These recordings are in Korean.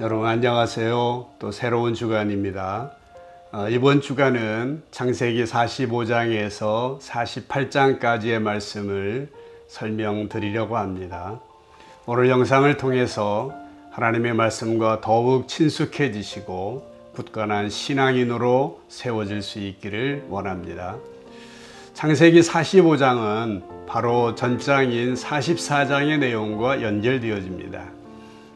여러분 안녕하세요. 또 새로운 주간입니다. 어, 이번 주간은 창세기 45장에서 48장까지의 말씀을 설명드리려고 합니다. 오늘 영상을 통해서 하나님의 말씀과 더욱 친숙해지시고 굳건한 신앙인으로 세워질 수 있기를 원합니다. 창세기 45장은 바로 전장인 44장의 내용과 연결되어집니다.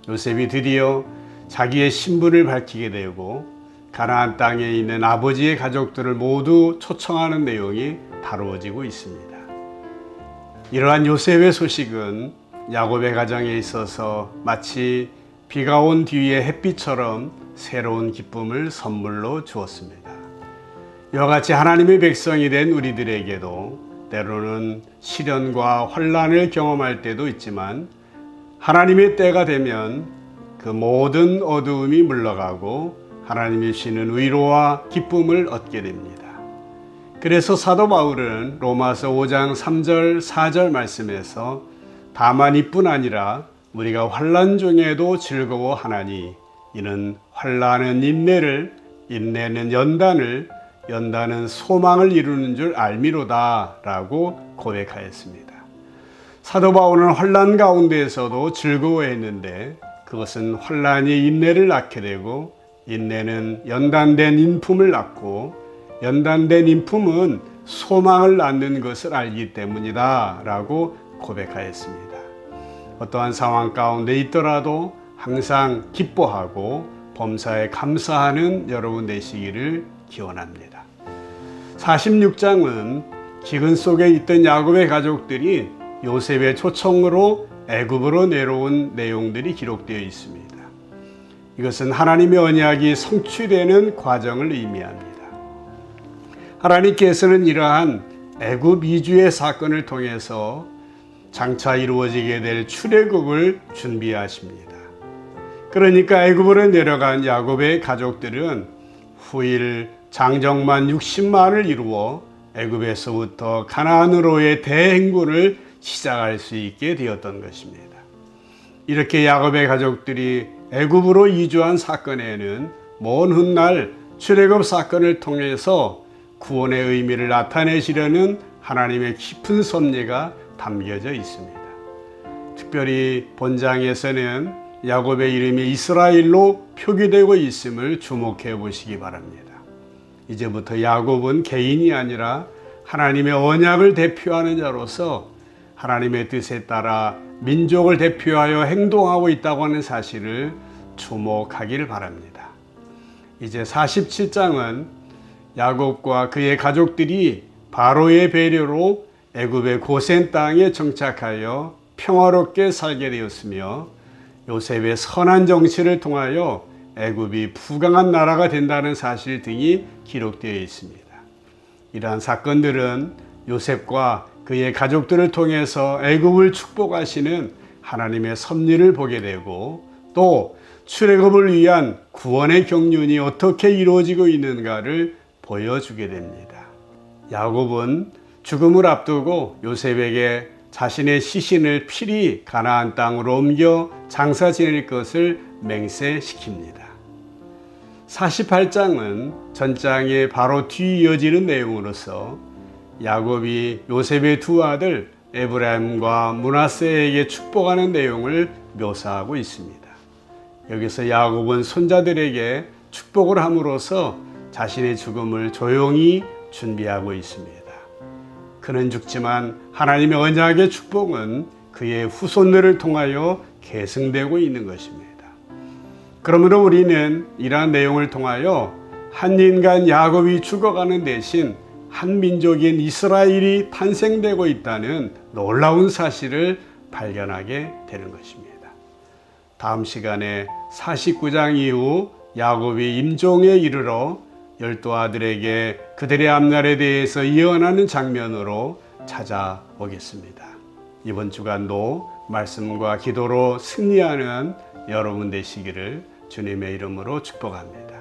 요셉이 드디어 자기의 신분을 밝히게 되고 가나안 땅에 있는 아버지의 가족들을 모두 초청하는 내용이 다루어지고 있습니다. 이러한 요셉의 소식은 야곱의 가정에 있어서 마치 비가 온 뒤의 햇빛처럼 새로운 기쁨을 선물로 주었습니다. 이와 같이 하나님의 백성이 된 우리들에게도 때로는 시련과 환란을 경험할 때도 있지만 하나님의 때가 되면 그 모든 어두움이 물러가고 하나님이 주시는 위로와 기쁨을 얻게 됩니다. 그래서 사도 바울은 로마서 5장 3절 4절 말씀에서 다만 이뿐 아니라 우리가 환란 중에도 즐거워하나니 이는 환란은 인내를 인내는 연단을 연단은 소망을 이루는 줄 알미로다라고 고백하였습니다. 사도 바울은 환란 가운데에서도 즐거워했는데 그것은 환란이 인내를 낳게 되고 인내는 연단된 인품을 낳고 연단된 인품은 소망을 낳는 것을 알기 때문이다 라고 고백하였습니다. 어떠한 상황 가운데 있더라도 항상 기뻐하고 범사에 감사하는 여러분 되시기를 기원합니다. 46장은 기근 속에 있던 야곱의 가족들이 요셉의 초청으로 애굽으로 내려온 내용들이 기록되어 있습니다. 이것은 하나님의 언약이 성취되는 과정을 의미합니다. 하나님께서는 이러한 애굽 이주의 사건을 통해서 장차 이루어지게 될 출애굽을 준비하십니다. 그러니까 애굽으로 내려간 야곱의 가족들은 후일 장정만 60만을 이루어 애굽에서부터 가나안으로의 대행군을 시작할 수 있게 되었던 것입니다. 이렇게 야곱의 가족들이 애굽으로 이주한 사건에는 먼 훗날 출애굽 사건을 통해서 구원의 의미를 나타내시려는 하나님의 깊은 섭리가 담겨져 있습니다. 특별히 본장에서는 야곱의 이름이 이스라엘로 표기되고 있음을 주목해 보시기 바랍니다. 이제부터 야곱은 개인이 아니라 하나님의 언약을 대표하는 자로서 하나님의 뜻에 따라 민족을 대표하여 행동하고 있다고 하는 사실을 주목하기를 바랍니다. 이제 47장은 야곱과 그의 가족들이 바로의 배려로 애굽의 고센 땅에 정착하여 평화롭게 살게 되었으며 요셉의 선한 정치를 통하여 애굽이 부강한 나라가 된다는 사실 등이 기록되어 있습니다. 이러한 사건들은 요셉과 그의 가족들을 통해서 애굽을 축복하시는 하나님의 섭리를 보게 되고 또 출애굽을 위한 구원의 경륜이 어떻게 이루어지고 있는가를 보여주게 됩니다. 야곱은 죽음을 앞두고 요셉에게 자신의 시신을 필히 가나안 땅으로 옮겨 장사 지낼 것을 맹세시킵니다. 48장은 전장의 바로 뒤 이어지는 내용으로서 야곱이 요셉의 두 아들 에브라임과 문하세에게 축복하는 내용을 묘사하고 있습니다. 여기서 야곱은 손자들에게 축복을 함으로써 자신의 죽음을 조용히 준비하고 있습니다. 그는 죽지만 하나님의 언약의 축복은 그의 후손들을 통하여 계승되고 있는 것입니다. 그러므로 우리는 이러한 내용을 통하여 한 인간 야곱이 죽어가는 대신 한 민족인 이스라엘이 탄생되고 있다는 놀라운 사실을 발견하게 되는 것입니다. 다음 시간에 49장 이후 야곱이 임종에 이르러 열두 아들에게 그들의 앞날에 대해서 예언하는 장면으로 찾아오겠습니다. 이번 주간도 말씀과 기도로 승리하는 여러분 되시기를 주님의 이름으로 축복합니다.